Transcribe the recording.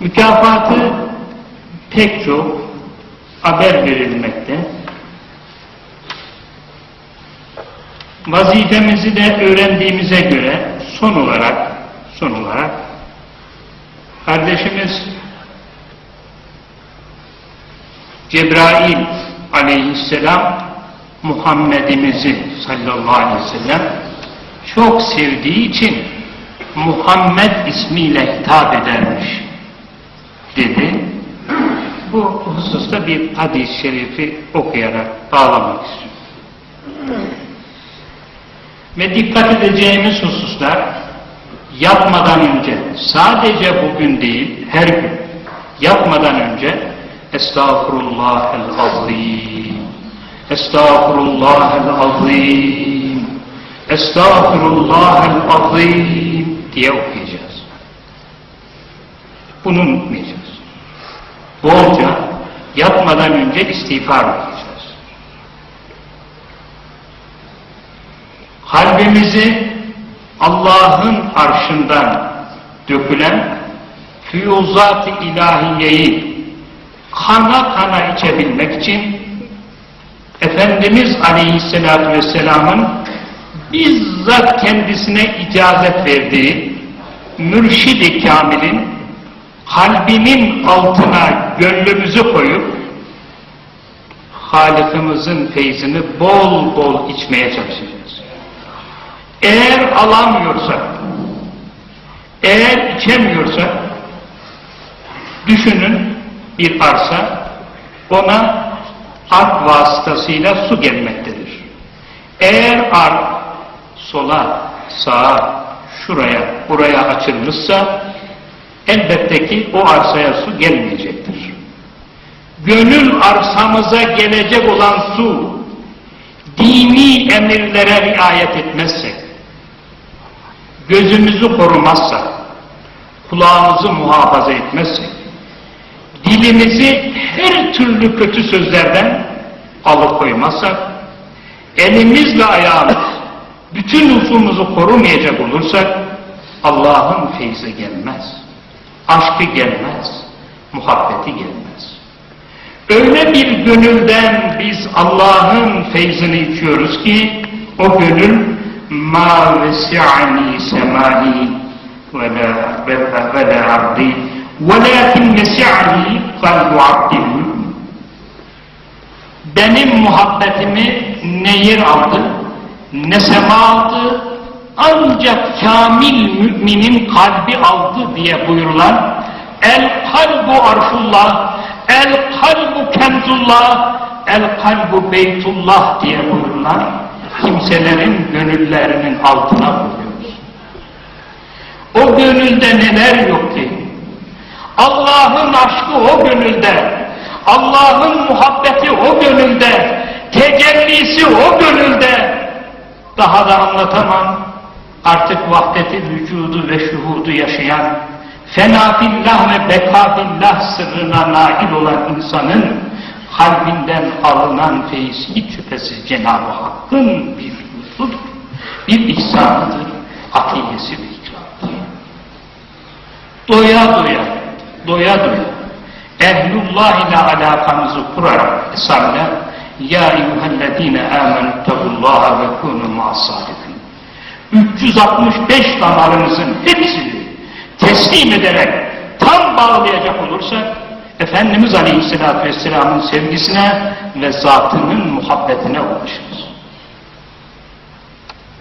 Mükafatı pek çok haber verilmekte. Vazifemizi de öğrendiğimize göre son olarak son olarak kardeşimiz Cebrail aleyhisselam Muhammed'imizi sallallahu aleyhi ve sellem çok sevdiği için Muhammed ismiyle hitap edermiş. Bu hususta bir hadis-i şerifi okuyarak bağlamak istiyorum. Ve dikkat edeceğimiz hususlar yapmadan önce, sadece bugün değil, her gün yapmadan önce Estağfurullahel azim Estağfurullahel azim Estağfurullahel azim diye okuyacağız. Bunu unutmayacağız. Bolca yapmadan önce istiğfar okuyacağız. Kalbimizi Allah'ın arşından dökülen füyuzat-ı ilahiyeyi kana kana içebilmek için Efendimiz Aleyhisselatü Vesselam'ın bizzat kendisine icazet verdiği Mürşid-i Kamil'in kalbinin altına gönlümüzü koyup Halık'ımızın feyzini bol bol içmeye çalışacağız. Eğer alamıyorsak, eğer içemiyorsak, düşünün bir arsa, ona ark vasıtasıyla su gelmektedir. Eğer ark sola, sağa, şuraya, buraya açılmışsa, elbette ki o arsaya su gelmeyecektir. Gönül arsamıza gelecek olan su, dini emirlere riayet etmezsek, gözümüzü korumazsak, kulağımızı muhafaza etmezsek, dilimizi her türlü kötü sözlerden alıkoymazsak, elimizle ayağımız, bütün usulümüzü korumayacak olursak, Allah'ın feyzi gelmez, aşkı gelmez, muhabbeti gelmez. Öyle bir gönülden biz Allah'ın feyzini içiyoruz ki, o gönül ma vesi'ani semai ve la ve la ardi vesi'ani kalbu abdi mümin. Benim muhabbetimi ne yer aldı, ne sema aldı, ancak kamil müminin kalbi aldı diye buyurulan el kalbu arşullah, el kalbu kenzullah, el kalbu beytullah diye buyurulan kimselerin gönüllerinin altına koyuyoruz. O gönülde neler yok ki? Allah'ın aşkı o gönülde, Allah'ın muhabbeti o gönülde, tecellisi o gönülde. Daha da anlatamam. Artık vahdeti vücudu ve şuhudu yaşayan, fena fillah ve beka fillah sırrına nail olan insanın kalbinden alınan feyiz hiç şüphesiz Cenab-ı Hakk'ın bir lütfudur, bir ihsanıdır, atiyesi ve ikramdır. Doya doya, doya doya, ehlullah ile alakamızı kurarak esarla, Ya eyyühellezine amenüttegullaha ve kûnü ma'as-sâdikîn. 365 damarımızın hepsini teslim ederek tam bağlayacak olursak, Efendimiz Aleyhisselatü Vesselam'ın sevgisine ve zatının muhabbetine ulaşır.